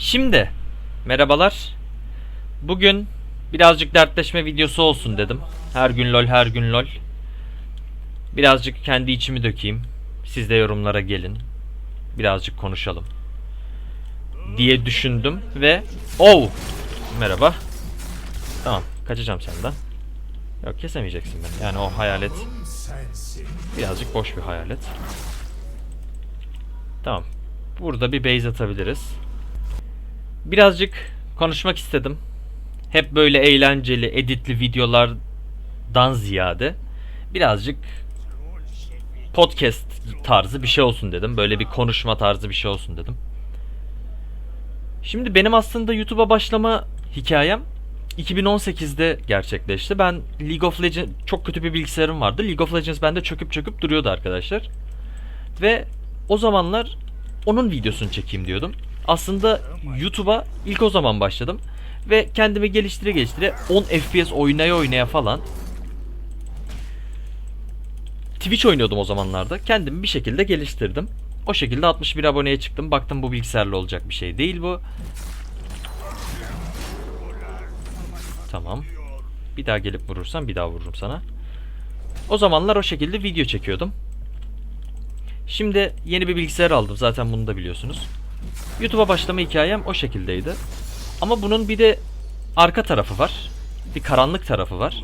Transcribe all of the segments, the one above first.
Şimdi merhabalar. Bugün birazcık dertleşme videosu olsun dedim. Her gün lol her gün lol. Birazcık kendi içimi dökeyim. Siz de yorumlara gelin. Birazcık konuşalım. Diye düşündüm ve oh merhaba. Tamam kaçacağım senden. Yok kesemeyeceksin beni. Yani o hayalet birazcık boş bir hayalet. Tamam. Burada bir base atabiliriz. Birazcık konuşmak istedim. Hep böyle eğlenceli, editli videolardan ziyade birazcık podcast tarzı bir şey olsun dedim. Böyle bir konuşma tarzı bir şey olsun dedim. Şimdi benim aslında YouTube'a başlama hikayem 2018'de gerçekleşti. Ben League of Legends çok kötü bir bilgisayarım vardı. League of Legends bende çöküp çöküp duruyordu arkadaşlar. Ve o zamanlar onun videosunu çekeyim diyordum. Aslında YouTube'a ilk o zaman başladım. Ve kendimi geliştire geliştire 10 FPS oynaya oynaya falan Twitch oynuyordum o zamanlarda. Kendimi bir şekilde geliştirdim. O şekilde 61 aboneye çıktım. Baktım bu bilgisayarla olacak bir şey değil bu. Tamam. Bir daha gelip vurursan bir daha vururum sana. O zamanlar o şekilde video çekiyordum. Şimdi yeni bir bilgisayar aldım. Zaten bunu da biliyorsunuz. YouTube'a başlama hikayem o şekildeydi. Ama bunun bir de arka tarafı var. Bir karanlık tarafı var.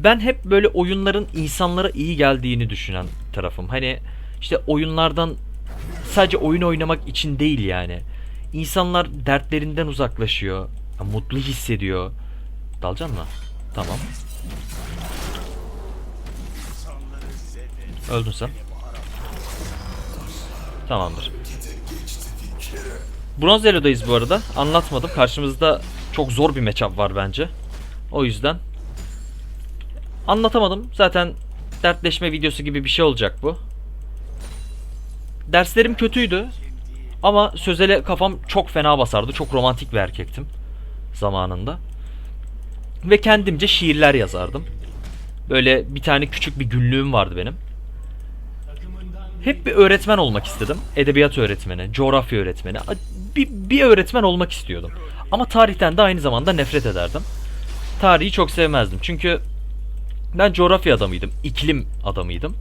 Ben hep böyle oyunların insanlara iyi geldiğini düşünen tarafım. Hani işte oyunlardan sadece oyun oynamak için değil yani. İnsanlar dertlerinden uzaklaşıyor. Mutlu hissediyor. Dalcan mı? Tamam. Öldün sen. Tamamdır. Bronz Elo'dayız bu arada. Anlatmadım. Karşımızda çok zor bir matchup var bence. O yüzden anlatamadım. Zaten dertleşme videosu gibi bir şey olacak bu. Derslerim kötüydü. Ama sözele kafam çok fena basardı. Çok romantik bir erkektim zamanında. Ve kendimce şiirler yazardım. Böyle bir tane küçük bir günlüğüm vardı benim. Hep bir öğretmen olmak istedim. Edebiyat öğretmeni, coğrafya öğretmeni. Bir, bir öğretmen olmak istiyordum. Ama tarihten de aynı zamanda nefret ederdim. Tarihi çok sevmezdim. Çünkü ben coğrafya adamıydım. iklim adamıydım.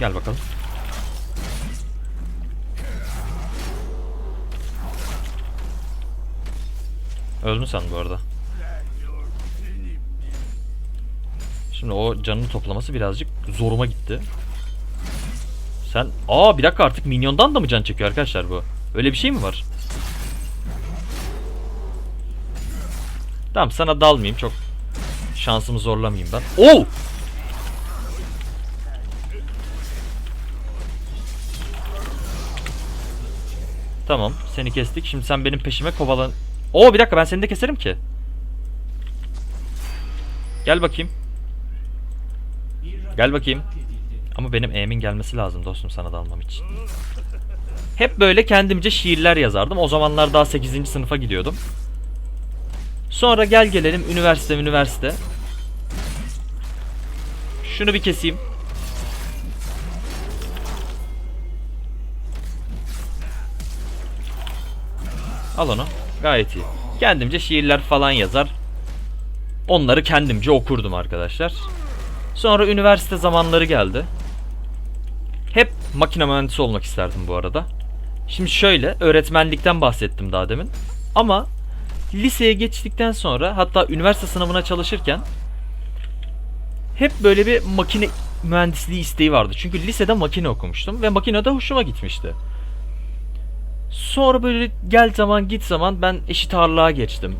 Gel bakalım. Öldün sen bu arada. Şimdi o canını toplaması birazcık zoruma gitti. Sen... Aa bir dakika artık minyondan da mı can çekiyor arkadaşlar bu? Öyle bir şey mi var? Tamam sana dalmayayım çok şansımı zorlamayayım ben. Oo! Tamam seni kestik. Şimdi sen benim peşime kovalan... Oo bir dakika ben seni de keserim ki. Gel bakayım. Gel bakayım. Ama benim E'min gelmesi lazım dostum sana dalmam için. Hep böyle kendimce şiirler yazardım. O zamanlar daha 8. sınıfa gidiyordum. Sonra gel gelelim üniversite üniversite. Şunu bir keseyim. Al onu. Gayet iyi. Kendimce şiirler falan yazar. Onları kendimce okurdum arkadaşlar. Sonra üniversite zamanları geldi. Hep makine mühendisi olmak isterdim bu arada. Şimdi şöyle öğretmenlikten bahsettim daha demin. Ama liseye geçtikten sonra hatta üniversite sınavına çalışırken hep böyle bir makine mühendisliği isteği vardı. Çünkü lisede makine okumuştum ve makinede hoşuma gitmişti. Sonra böyle gel zaman git zaman ben eşit ağırlığa geçtim.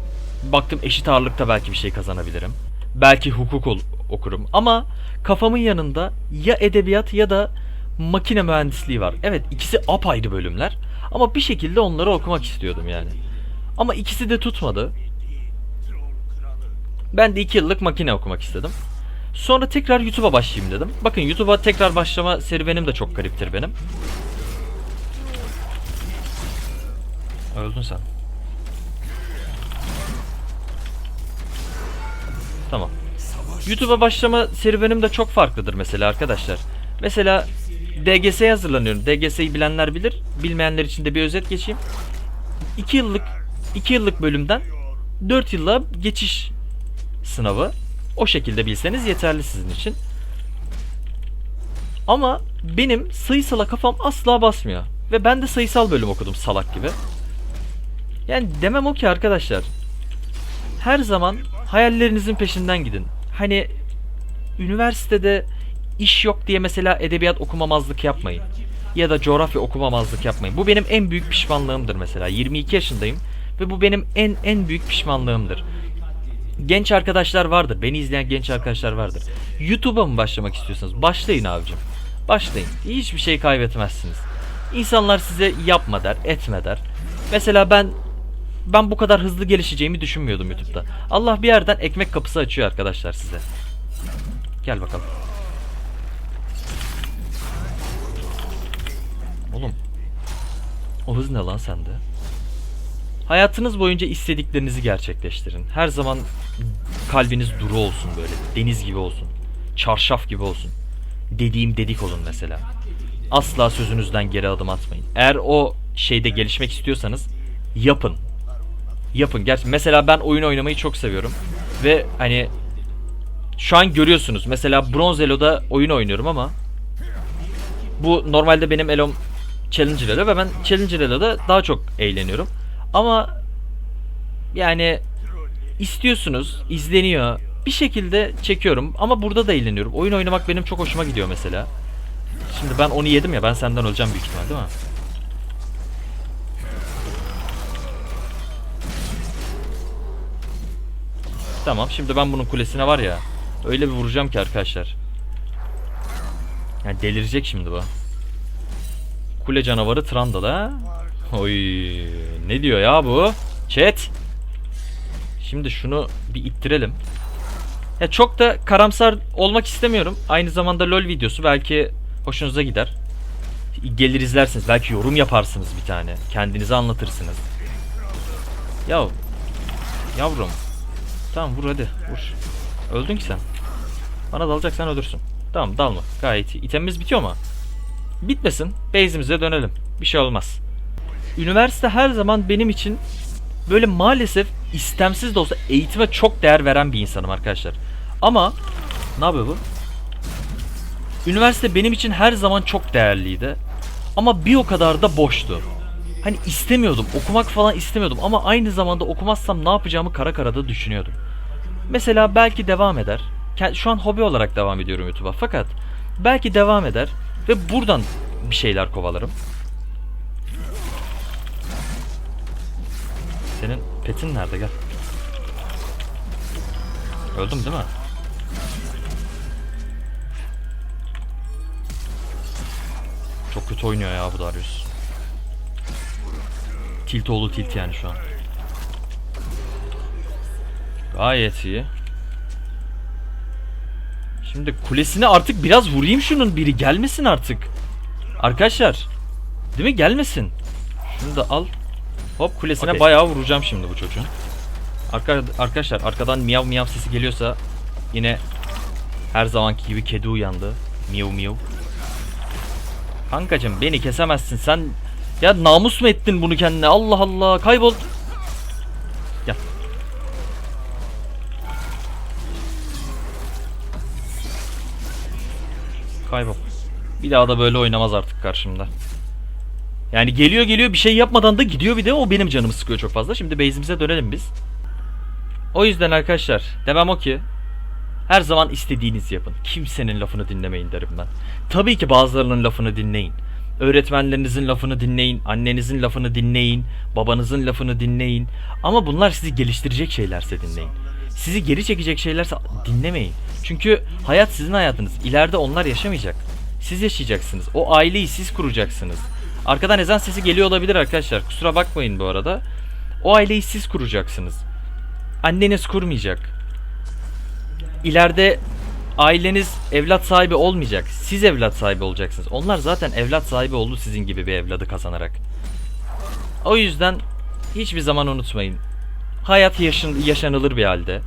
Baktım eşit ağırlıkta belki bir şey kazanabilirim. Belki hukuk okurum. Ama kafamın yanında ya edebiyat ya da makine mühendisliği var. Evet ikisi apayrı bölümler. Ama bir şekilde onları okumak istiyordum yani. Ama ikisi de tutmadı. Ben de 2 yıllık makine okumak istedim. Sonra tekrar YouTube'a başlayayım dedim. Bakın YouTube'a tekrar başlama serüvenim de çok gariptir benim. Öldün sen. Tamam. YouTube'a başlama serüvenim de çok farklıdır mesela arkadaşlar. Mesela DGS'ye hazırlanıyorum. DGS'yi bilenler bilir. Bilmeyenler için de bir özet geçeyim. 2 yıllık 2 yıllık bölümden 4 yılla geçiş sınavı. O şekilde bilseniz yeterli sizin için. Ama benim sayısala kafam asla basmıyor. Ve ben de sayısal bölüm okudum salak gibi. Yani demem o ki arkadaşlar. Her zaman hayallerinizin peşinden gidin. Hani üniversitede iş yok diye mesela edebiyat okumamazlık yapmayın. Ya da coğrafya okumamazlık yapmayın. Bu benim en büyük pişmanlığımdır mesela. 22 yaşındayım ve bu benim en en büyük pişmanlığımdır. Genç arkadaşlar vardır. Beni izleyen genç arkadaşlar vardır. YouTube'a mı başlamak istiyorsanız başlayın abicim. Başlayın. Hiçbir şey kaybetmezsiniz. İnsanlar size yapma der, etme der. Mesela ben ben bu kadar hızlı gelişeceğimi düşünmüyordum YouTube'da. Allah bir yerden ekmek kapısı açıyor arkadaşlar size. Gel bakalım. O hız ne lan sende? Hayatınız boyunca istediklerinizi gerçekleştirin. Her zaman kalbiniz duru olsun böyle. Deniz gibi olsun. Çarşaf gibi olsun. Dediğim dedik olun mesela. Asla sözünüzden geri adım atmayın. Eğer o şeyde gelişmek istiyorsanız yapın. Yapın. Gerçi mesela ben oyun oynamayı çok seviyorum. Ve hani şu an görüyorsunuz. Mesela Bronze Elo'da oyun oynuyorum ama bu normalde benim Elom Challenger Elo ve ben Challenger Elo'da daha çok eğleniyorum. Ama yani istiyorsunuz, izleniyor. Bir şekilde çekiyorum ama burada da eğleniyorum. Oyun oynamak benim çok hoşuma gidiyor mesela. Şimdi ben onu yedim ya ben senden öleceğim büyük ihtimal değil mi? Tamam şimdi ben bunun kulesine var ya öyle bir vuracağım ki arkadaşlar. Yani delirecek şimdi bu. Kule canavarı Trundle ha. Oy ne diyor ya bu? Chat. Şimdi şunu bir ittirelim. Ya çok da karamsar olmak istemiyorum. Aynı zamanda LoL videosu belki hoşunuza gider. Gelir izlersiniz. Belki yorum yaparsınız bir tane. Kendinizi anlatırsınız. Ya yavrum. Tamam vur hadi vur. Öldün ki sen. Bana dalacaksan ölürsün. Tamam dalma. Gayet iyi. İtemimiz bitiyor mu? Bitmesin. Base'imize dönelim. Bir şey olmaz. Üniversite her zaman benim için böyle maalesef istemsiz de olsa eğitime çok değer veren bir insanım arkadaşlar. Ama ne yapıyor bu? Üniversite benim için her zaman çok değerliydi. Ama bir o kadar da boştu. Hani istemiyordum. Okumak falan istemiyordum. Ama aynı zamanda okumazsam ne yapacağımı kara karada düşünüyordum. Mesela belki devam eder. Şu an hobi olarak devam ediyorum YouTube'a. Fakat belki devam eder. Ve buradan bir şeyler kovalarım. Senin petin nerede gel. Öldüm değil mi? Çok kötü oynuyor ya bu Darius. Tilt oğlu tilt yani şu an. Gayet iyi. Şimdi kulesine artık biraz vurayım şunun biri gelmesin artık. Arkadaşlar. Değil mi? Gelmesin. Şunu da al. Hop kulesine Okey. bayağı vuracağım şimdi bu çocuğun. Arka, arkadaşlar arkadan miyav miyav sesi geliyorsa yine her zamanki gibi kedi uyandı. Miyav miyav. Kankacım beni kesemezsin sen. Ya namus mu ettin bunu kendine? Allah Allah kaybol. Kaybol. Bir daha da böyle oynamaz artık karşımda. Yani geliyor geliyor bir şey yapmadan da gidiyor bir de o benim canımı sıkıyor çok fazla. Şimdi base'imize dönelim biz. O yüzden arkadaşlar demem o ki her zaman istediğinizi yapın. Kimsenin lafını dinlemeyin derim ben. Tabii ki bazılarının lafını dinleyin. Öğretmenlerinizin lafını dinleyin, annenizin lafını dinleyin, babanızın lafını dinleyin. Ama bunlar sizi geliştirecek şeylerse dinleyin. Sizi geri çekecek şeylerse dinlemeyin. Çünkü hayat sizin hayatınız. İleride onlar yaşamayacak. Siz yaşayacaksınız. O aileyi siz kuracaksınız. Arkadan ezan sesi geliyor olabilir arkadaşlar. Kusura bakmayın bu arada. O aileyi siz kuracaksınız. Anneniz kurmayacak. İleride aileniz evlat sahibi olmayacak. Siz evlat sahibi olacaksınız. Onlar zaten evlat sahibi oldu sizin gibi bir evladı kazanarak. O yüzden hiçbir zaman unutmayın. Hayat yaşın, yaşanılır bir halde.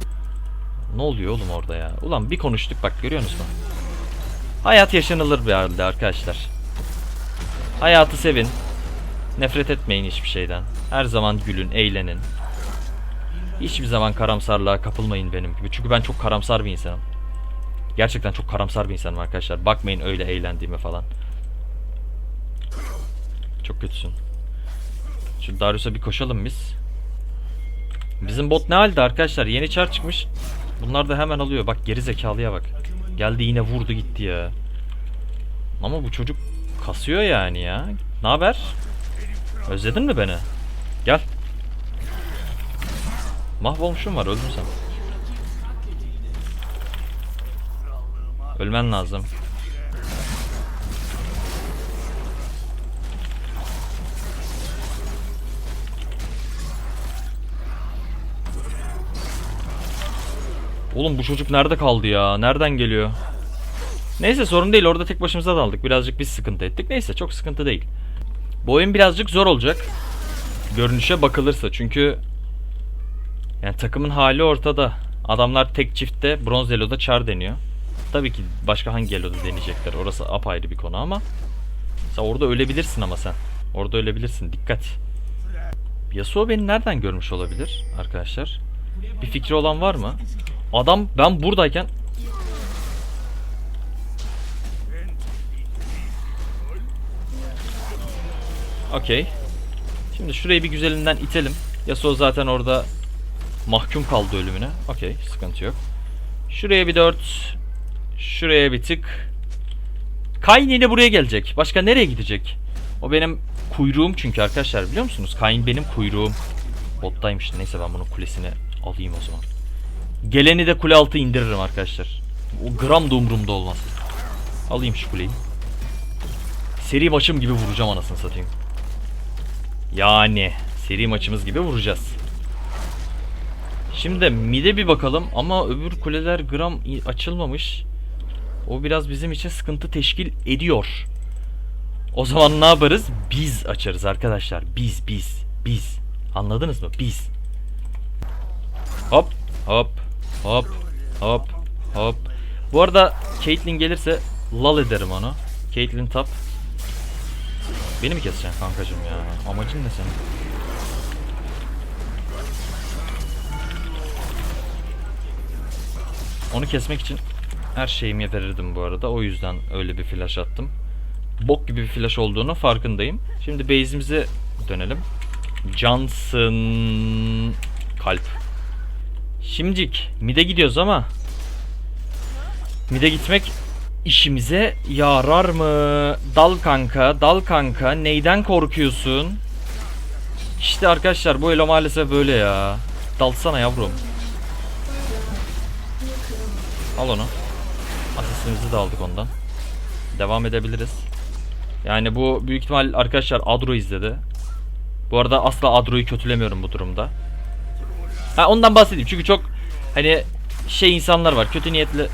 Ne oluyor oğlum orada ya? Ulan bir konuştuk bak görüyor musun? Hayat yaşanılır bir halde arkadaşlar. Hayatı sevin. Nefret etmeyin hiçbir şeyden. Her zaman gülün, eğlenin. Hiçbir zaman karamsarlığa kapılmayın benim gibi. Çünkü ben çok karamsar bir insanım. Gerçekten çok karamsar bir insanım arkadaşlar. Bakmayın öyle eğlendiğime falan. Çok kötüsün. Şu Darius'a bir koşalım biz. Bizim bot ne halde arkadaşlar? Yeni çar çıkmış. Bunlar da hemen alıyor. Bak geri zekalıya bak. Geldi yine vurdu gitti ya. Ama bu çocuk kasıyor yani ya. Ne haber? Özledin mi beni? Gel. Mahvolmuşum var öldün sen. Ölmen lazım. Oğlum bu çocuk nerede kaldı ya? Nereden geliyor? Neyse sorun değil. Orada tek başımıza daldık. Birazcık biz sıkıntı ettik. Neyse çok sıkıntı değil. Bu oyun birazcık zor olacak. Görünüşe bakılırsa. Çünkü yani takımın hali ortada. Adamlar tek çiftte bronz elo'da çar deniyor. Tabii ki başka hangi elo'da deneyecekler. Orası apayrı bir konu ama. Sen orada ölebilirsin ama sen. Orada ölebilirsin. Dikkat. Yasuo beni nereden görmüş olabilir arkadaşlar? Bir fikri olan var mı? Adam ben buradayken Okey. Şimdi şurayı bir güzelinden itelim. Yasuo zaten orada mahkum kaldı ölümüne. Okey, sıkıntı yok. Şuraya bir 4. Şuraya bir tık. Kayn yine buraya gelecek. Başka nereye gidecek? O benim kuyruğum çünkü arkadaşlar biliyor musunuz? Kayn benim kuyruğum. Bottaymış. Neyse ben bunun kulesini alayım o zaman. Geleni de kule altı indiririm arkadaşlar. O gram da umurumda olmaz. Alayım şu kuleyi. Seri maçım gibi vuracağım anasını satayım. Yani seri maçımız gibi vuracağız. Şimdi mide bir bakalım ama öbür kuleler gram açılmamış. O biraz bizim için sıkıntı teşkil ediyor. O zaman ne yaparız? Biz açarız arkadaşlar. Biz biz biz. Anladınız mı? Biz. Hop hop hop hop hop. Bu arada Caitlyn gelirse lal ederim onu. Caitlyn top. Beni mi keseceksin kankacım ya? Amacın ne senin? Onu kesmek için her şeyimi verirdim bu arada. O yüzden öyle bir flash attım. Bok gibi bir flash olduğunu farkındayım. Şimdi base'imize dönelim. Johnson kalp. Şimdilik mide gidiyoruz ama mide gitmek işimize yarar mı? Dal kanka, dal kanka. Neyden korkuyorsun? İşte arkadaşlar bu elo maalesef böyle ya. Dalsana yavrum. Al onu. Asistimizi de aldık ondan. Devam edebiliriz. Yani bu büyük ihtimal arkadaşlar Adro izledi. Bu arada asla Adro'yu kötülemiyorum bu durumda. Ha ondan bahsedeyim çünkü çok hani şey insanlar var kötü niyetli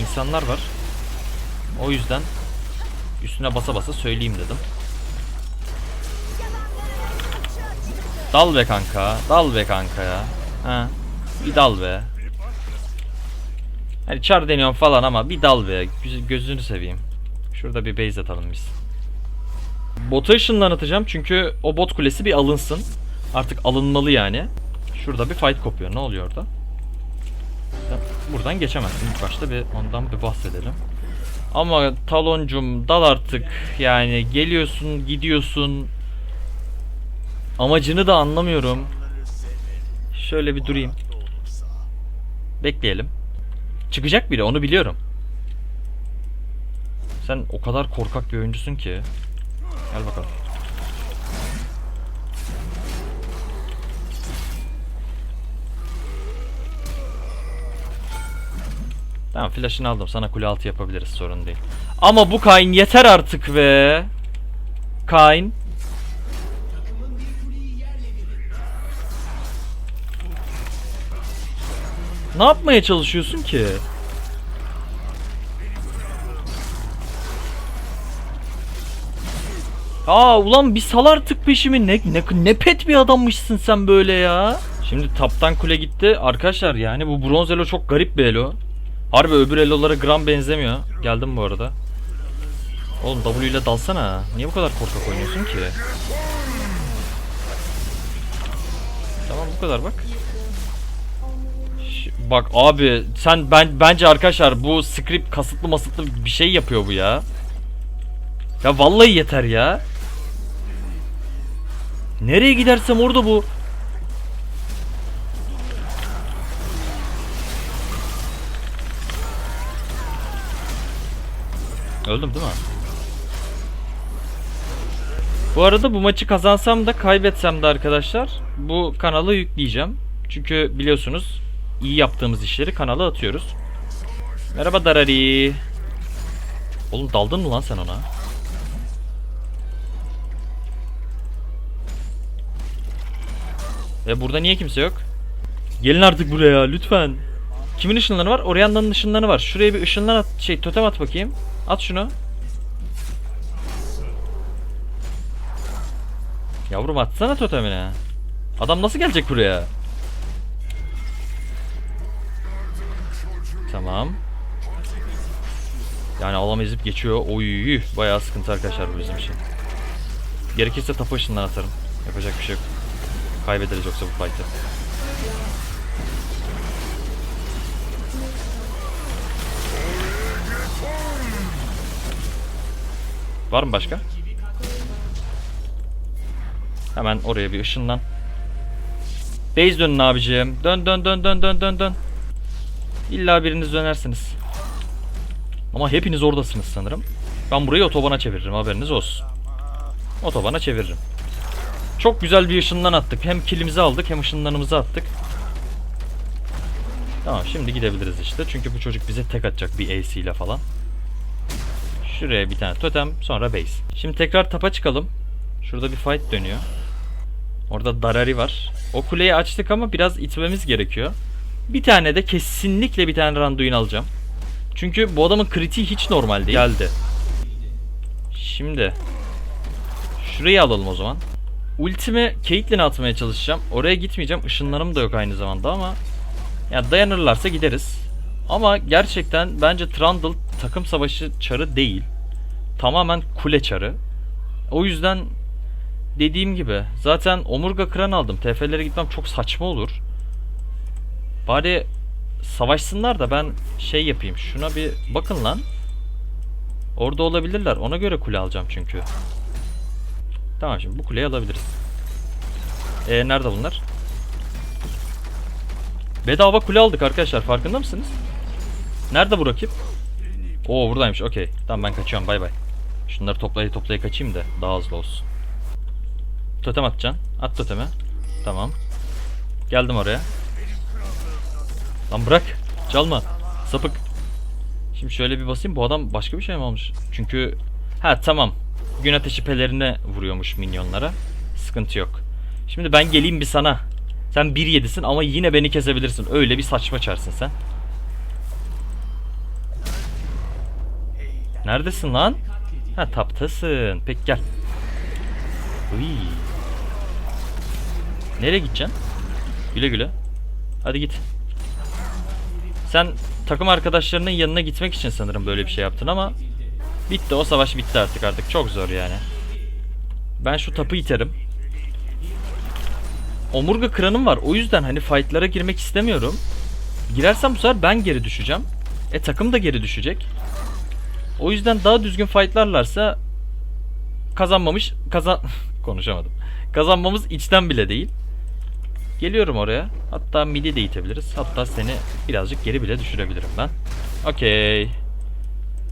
insanlar var. O yüzden üstüne basa basa söyleyeyim dedim. Dal be kanka. Dal be kanka ya. Ha. Bir dal be. Hani çar deniyorum falan ama bir dal be. Göz- Gözünü seveyim. Şurada bir base atalım biz. Bota ışınlanatacağım çünkü o bot kulesi bir alınsın. Artık alınmalı yani. Şurada bir fight kopuyor. Ne oluyor orada? Buradan geçemezsin. İlk başta bir ondan bir bahsedelim. Ama taloncum dal artık. Yani geliyorsun gidiyorsun. Amacını da anlamıyorum. Şöyle bir durayım. Bekleyelim. Çıkacak biri onu biliyorum. Sen o kadar korkak bir oyuncusun ki. Gel bakalım. Tamam flash'ını aldım. Sana kule altı yapabiliriz sorun değil. Ama bu Kayn yeter artık be. Kayn. Ne yapmaya çalışıyorsun ki? Aa ulan bir sal artık peşimi ne, ne, ne pet bir adammışsın sen böyle ya. Şimdi taptan kule gitti. Arkadaşlar yani bu bronz elo çok garip bir elo. Harbi öbür elolara gram benzemiyor. Geldim bu arada. Oğlum W ile dalsana. Niye bu kadar korkak oynuyorsun ki? Tamam bu kadar bak. Ş- Bak abi sen ben bence arkadaşlar bu script kasıtlı masıtlı bir şey yapıyor bu ya. Ya vallahi yeter ya. Nereye gidersem orada bu. Öldüm değil mi? Bu arada bu maçı kazansam da kaybetsem de arkadaşlar bu kanalı yükleyeceğim. Çünkü biliyorsunuz iyi yaptığımız işleri kanala atıyoruz. Merhaba Darari. Oğlum daldın mı lan sen ona? Ve burada niye kimse yok? Gelin artık buraya lütfen. Kimin ışınları var? Orianna'nın ışınları var. Şuraya bir ışınlar at, şey totem at bakayım. At şunu. Yavrum atsana totemini. Adam nasıl gelecek buraya? Tamam. Yani alam ezip geçiyor. Oy, bayağı sıkıntı arkadaşlar bu bizim için. Gerekirse tapu atarım. Yapacak bir şey yok. Kaybederiz yoksa bu fight'ı. Var mı başka? Hemen oraya bir ışınlan. Base dönün abicim. Dön dön dön dön dön dön dön. İlla biriniz dönersiniz. Ama hepiniz oradasınız sanırım. Ben burayı otobana çeviririm haberiniz olsun. Otobana çeviririm. Çok güzel bir ışından attık. Hem kilimizi aldık hem ışınlarımızı attık. Tamam şimdi gidebiliriz işte. Çünkü bu çocuk bize tek atacak bir AC ile falan. Şuraya bir tane totem sonra base. Şimdi tekrar tapa çıkalım. Şurada bir fight dönüyor. Orada Darari var. O kuleyi açtık ama biraz itmemiz gerekiyor. Bir tane de kesinlikle bir tane Randuin alacağım. Çünkü bu adamın kritiği hiç normal değil. Geldi. Şimdi şurayı alalım o zaman. Ultimi Caitlyn'e atmaya çalışacağım. Oraya gitmeyeceğim. Işınlarım da yok aynı zamanda ama ya dayanırlarsa gideriz. Ama gerçekten bence Trundle takım savaşı çarı değil. Tamamen kule çarı. O yüzden dediğim gibi zaten omurga kıran aldım. TF'lere gitmem çok saçma olur. Bari savaşsınlar da ben şey yapayım. Şuna bir bakın lan. Orada olabilirler. Ona göre kule alacağım çünkü. Tamam şimdi bu kuleyi alabiliriz. Ee nerede bunlar? Bedava kule aldık arkadaşlar. Farkında mısınız? Nerede bu rakip? Oo buradaymış. Okey. Tamam ben kaçıyorum. Bay bay. Şunları toplaya toplaya kaçayım da daha hızlı olsun. Totem atacaksın. At totemi. Tamam. Geldim oraya. Lan bırak. Çalma. Sapık. Şimdi şöyle bir basayım. Bu adam başka bir şey mi almış? Çünkü ha tamam. Gün ateşi pelerine vuruyormuş minyonlara. Sıkıntı yok. Şimdi ben geleyim bir sana. Sen 1.7'sin ama yine beni kesebilirsin. Öyle bir saçma çarsın sen. Neredesin lan? Ha taptasın. Peki gel. Uy. Nereye gideceksin? Güle güle. Hadi git. Sen takım arkadaşlarının yanına gitmek için sanırım böyle bir şey yaptın ama bitti o savaş bitti artık artık çok zor yani. Ben şu tapı iterim. Omurga kıranım var. O yüzden hani fightlara girmek istemiyorum. Girersem bu sefer ben geri düşeceğim. E takım da geri düşecek. O yüzden daha düzgün fightlarlarsa kazanmamış kazan konuşamadım. Kazanmamız içten bile değil. Geliyorum oraya. Hatta midi de itebiliriz. Hatta seni birazcık geri bile düşürebilirim ben. Okey.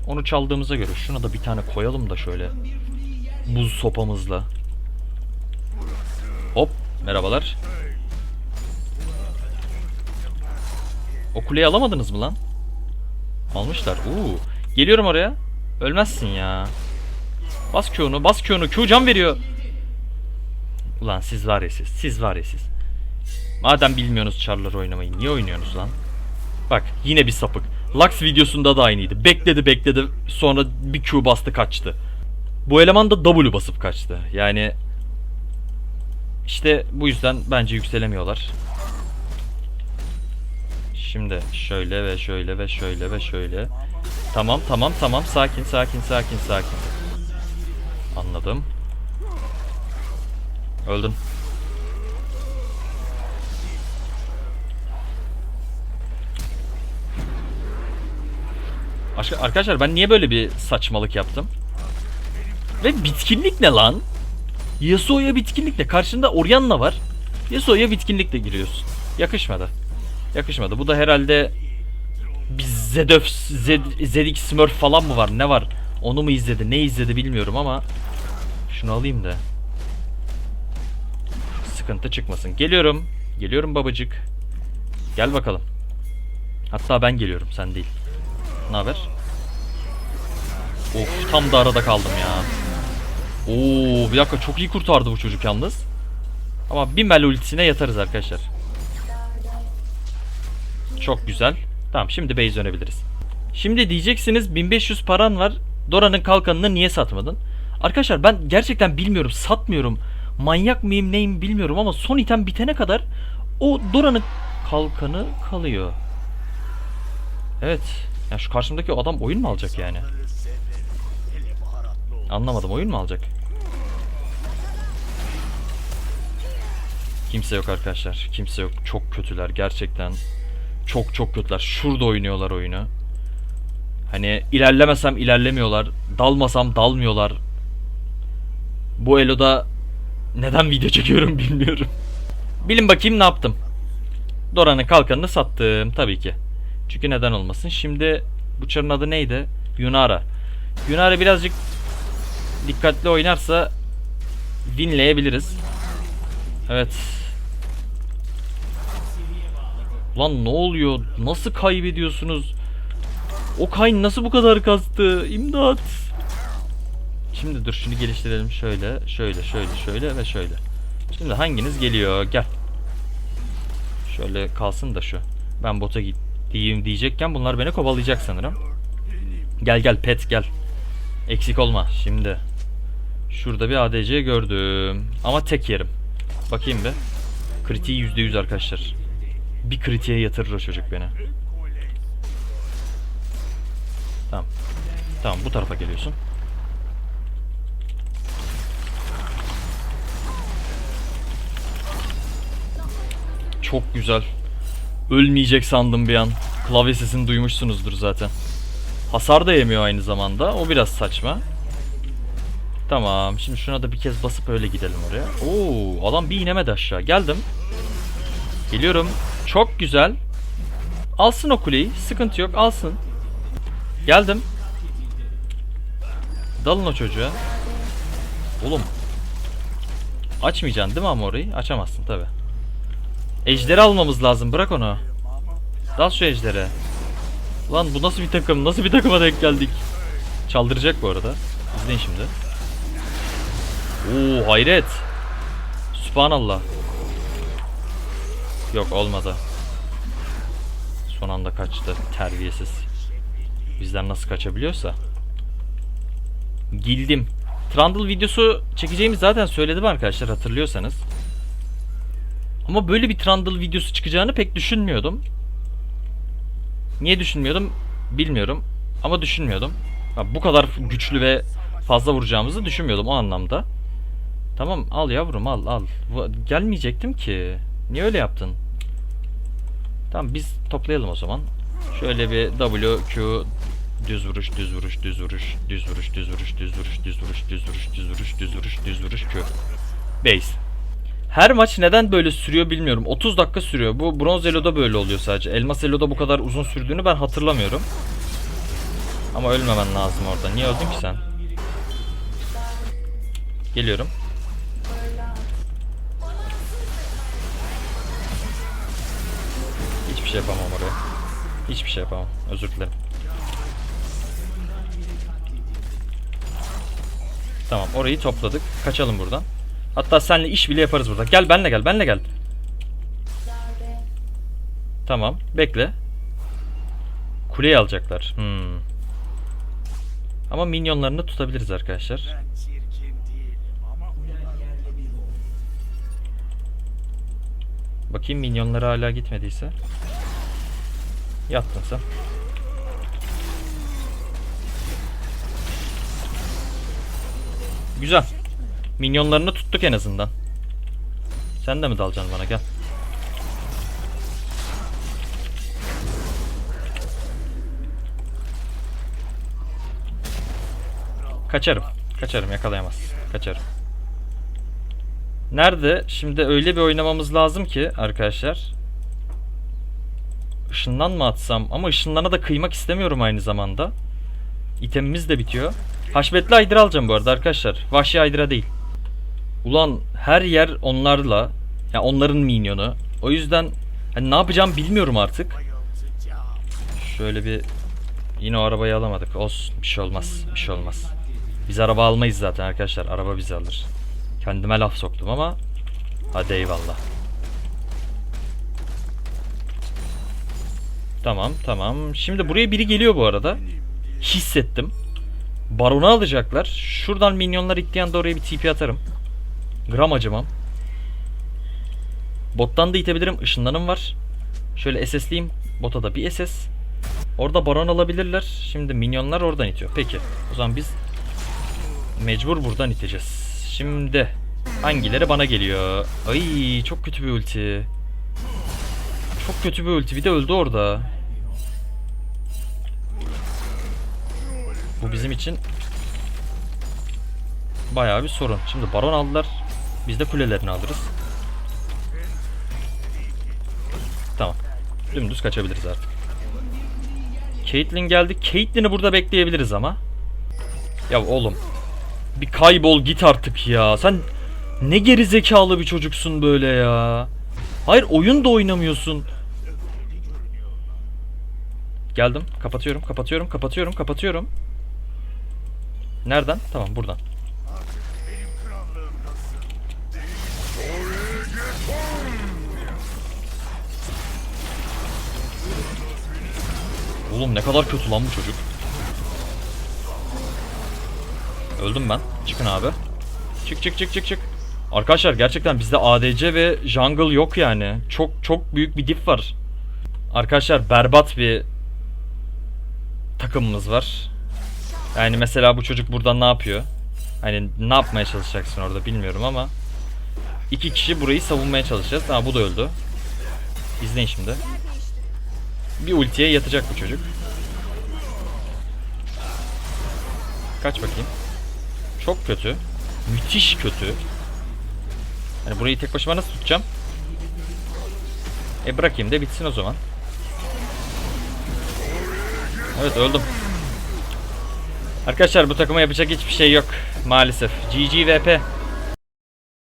Onu çaldığımıza göre şuna da bir tane koyalım da şöyle. Buz sopamızla. Hop. Merhabalar. O kuleyi alamadınız mı lan? Almışlar. Uuu. Geliyorum oraya. Ölmezsin ya. Bas Q'nu, bas Q'nu. Q can veriyor. Ulan siz var ya siz. Siz var ya siz. Madem bilmiyorsunuz çarları oynamayı niye oynuyorsunuz lan? Bak yine bir sapık. Lux videosunda da aynıydı. Bekledi bekledi sonra bir Q bastı kaçtı. Bu eleman da W basıp kaçtı. Yani işte bu yüzden bence yükselemiyorlar. Şimdi şöyle ve şöyle ve şöyle ve şöyle. Tamam tamam tamam sakin sakin sakin sakin. Anladım. Öldün. Aşk- Arkadaşlar ben niye böyle bir saçmalık yaptım? Ve bitkinlik ne lan? Yasuo'ya bitkinlik ne? Karşında Orianna var. Yasuo'ya bitkinlikle giriyorsun. Yakışmadı. Yakışmadı. Bu da herhalde bir Zedöf, Zed, Zedik Smurf falan mı var? Ne var? Onu mu izledi? Ne izledi bilmiyorum ama şunu alayım da. Sıkıntı çıkmasın. Geliyorum. Geliyorum babacık. Gel bakalım. Hatta ben geliyorum sen değil. Ne haber? Of tam da arada kaldım ya. Oo bir dakika çok iyi kurtardı bu çocuk yalnız. Ama bir mel ultisine yatarız arkadaşlar. Çok güzel. Tamam şimdi base dönebiliriz. Şimdi diyeceksiniz 1500 paran var. Dora'nın kalkanını niye satmadın? Arkadaşlar ben gerçekten bilmiyorum satmıyorum. Manyak mıyım neyim bilmiyorum ama son item bitene kadar o Dora'nın kalkanı kalıyor. Evet. Ya şu karşımdaki adam oyun mu alacak yani? Anlamadım oyun mu alacak? Kimse yok arkadaşlar. Kimse yok. Çok kötüler gerçekten. Çok çok kötüler. Şurada oynuyorlar oyunu. Hani ilerlemesem ilerlemiyorlar. Dalmasam dalmıyorlar. Bu Elo'da neden video çekiyorum bilmiyorum. Bilin bakayım ne yaptım. Dora'nın kalkanını sattım tabii ki. Çünkü neden olmasın. Şimdi bu çarın adı neydi? Yunara. Yunara birazcık dikkatli oynarsa winleyebiliriz. Evet. Lan ne oluyor? Nasıl kaybediyorsunuz? O Kayn nasıl bu kadar kastı? İmdat. Şimdi dur şunu geliştirelim şöyle, şöyle, şöyle, şöyle ve şöyle. Şimdi hanginiz geliyor? Gel. Şöyle kalsın da şu. Ben bota gideyim diyecekken bunlar beni kovalayacak sanırım. Gel gel pet gel. Eksik olma şimdi. Şurada bir ADC gördüm. Ama tek yerim. Bakayım bir. Kritiği %100 arkadaşlar. Bir kritiğe yatırır o çocuk beni. Tamam. Tamam bu tarafa geliyorsun. Çok güzel. Ölmeyecek sandım bir an. Klavye sesini duymuşsunuzdur zaten. Hasar da yemiyor aynı zamanda. O biraz saçma. Tamam. Şimdi şuna da bir kez basıp öyle gidelim oraya. Oo, adam bir inemedi aşağı. Geldim. Geliyorum. Çok güzel. Alsın o kuleyi. Sıkıntı yok. Alsın. Geldim. Dalın o çocuğa. Oğlum. Açmayacaksın değil mi ama orayı? Açamazsın tabi. Ejderi almamız lazım. Bırak onu. Dal şu ejdere. Lan bu nasıl bir takım? Nasıl bir takıma denk geldik? Çaldıracak bu arada. İzleyin şimdi. Oo hayret. Subhanallah. Yok olmadı. Son anda kaçtı. Terbiyesiz. Bizden nasıl kaçabiliyorsa. Gildim. Trundle videosu çekeceğimi zaten söyledim arkadaşlar hatırlıyorsanız. Ama böyle bir Trundle videosu çıkacağını pek düşünmüyordum. Niye düşünmüyordum bilmiyorum. Ama düşünmüyordum. Ya bu kadar güçlü ve fazla vuracağımızı düşünmüyordum o anlamda. Tamam al yavrum al al. Gelmeyecektim ki. Niye öyle yaptın? Tamam biz toplayalım o zaman. Şöyle bir W, Q, düz vuruş, düz vuruş, düz vuruş, düz vuruş, düz vuruş, düz vuruş, düz vuruş, düz vuruş, düz vuruş, düz vuruş, düz vuruş, Q. Base. Her maç neden böyle sürüyor bilmiyorum. 30 dakika sürüyor. Bu bronz elo'da böyle oluyor sadece. Elmas elo'da bu kadar uzun sürdüğünü ben hatırlamıyorum. Ama ölmemen lazım orada. Niye öldün ki sen? Geliyorum. Şey yapamam oraya. Hiçbir şey yapamam. Özür dilerim. Tamam orayı topladık. Kaçalım buradan. Hatta seninle iş bile yaparız burada. Gel benle gel benle gel. Tamam bekle. Kuleyi alacaklar. Hmm. Ama minyonlarını tutabiliriz arkadaşlar. Bakayım minyonları hala gitmediyse. Yattın sen. Güzel. Minyonlarını tuttuk en azından. Sen de mi dalacaksın bana gel. Kaçarım. Kaçarım yakalayamaz. Kaçarım. Nerede? Şimdi öyle bir oynamamız lazım ki arkadaşlar. Işından mı atsam? Ama ışınlana da kıymak istemiyorum aynı zamanda. İtemimiz de bitiyor. Haşmetli Hydra alacağım bu arada arkadaşlar. Vahşi Hydra değil. Ulan her yer onlarla. Ya onların minyonu. O yüzden hani ne yapacağım bilmiyorum artık. Şöyle bir yine o arabayı alamadık. Olsun bir şey olmaz. Bir şey olmaz. Biz araba almayız zaten arkadaşlar. Araba bizi alır. Kendime laf soktum ama hadi eyvallah. Tamam tamam. Şimdi buraya biri geliyor bu arada. Hissettim. Baronu alacaklar. Şuradan minyonlar ittiği anda oraya bir TP atarım. Gram acımam. Bottan da itebilirim. Işınlanım var. Şöyle SS'liyim. Bota da bir SS. Orada baron alabilirler. Şimdi minyonlar oradan itiyor. Peki. O zaman biz mecbur buradan iteceğiz. Şimdi hangileri bana geliyor? Ay çok kötü bir ulti. Çok kötü bir ulti. Bir de öldü orada. Bu bizim için bayağı bir sorun. Şimdi baron aldılar. Biz de kulelerini alırız. Tamam. Dümdüz kaçabiliriz artık. Caitlyn geldi. Caitlyn'i burada bekleyebiliriz ama. Ya oğlum. Bir kaybol git artık ya. Sen ne geri zekalı bir çocuksun böyle ya. Hayır oyun da oynamıyorsun. Geldim. Kapatıyorum, kapatıyorum, kapatıyorum, kapatıyorum. Nereden? Tamam buradan. Oğlum ne kadar kötü lan bu çocuk. Öldüm ben. Çıkın abi. Çık çık çık çık çık. Arkadaşlar gerçekten bizde ADC ve jungle yok yani. Çok çok büyük bir dip var. Arkadaşlar berbat bir takımımız var. Yani mesela bu çocuk buradan ne yapıyor? Hani ne yapmaya çalışacaksın orada bilmiyorum ama iki kişi burayı savunmaya çalışacağız. Ha bu da öldü. İzleyin şimdi. Bir ultiye yatacak bu çocuk. Kaç bakayım. Çok kötü. Müthiş kötü. Yani burayı tek başıma nasıl tutacağım? E bırakayım da bitsin o zaman. Evet öldüm. Arkadaşlar bu takıma yapacak hiçbir şey yok maalesef. GG VP.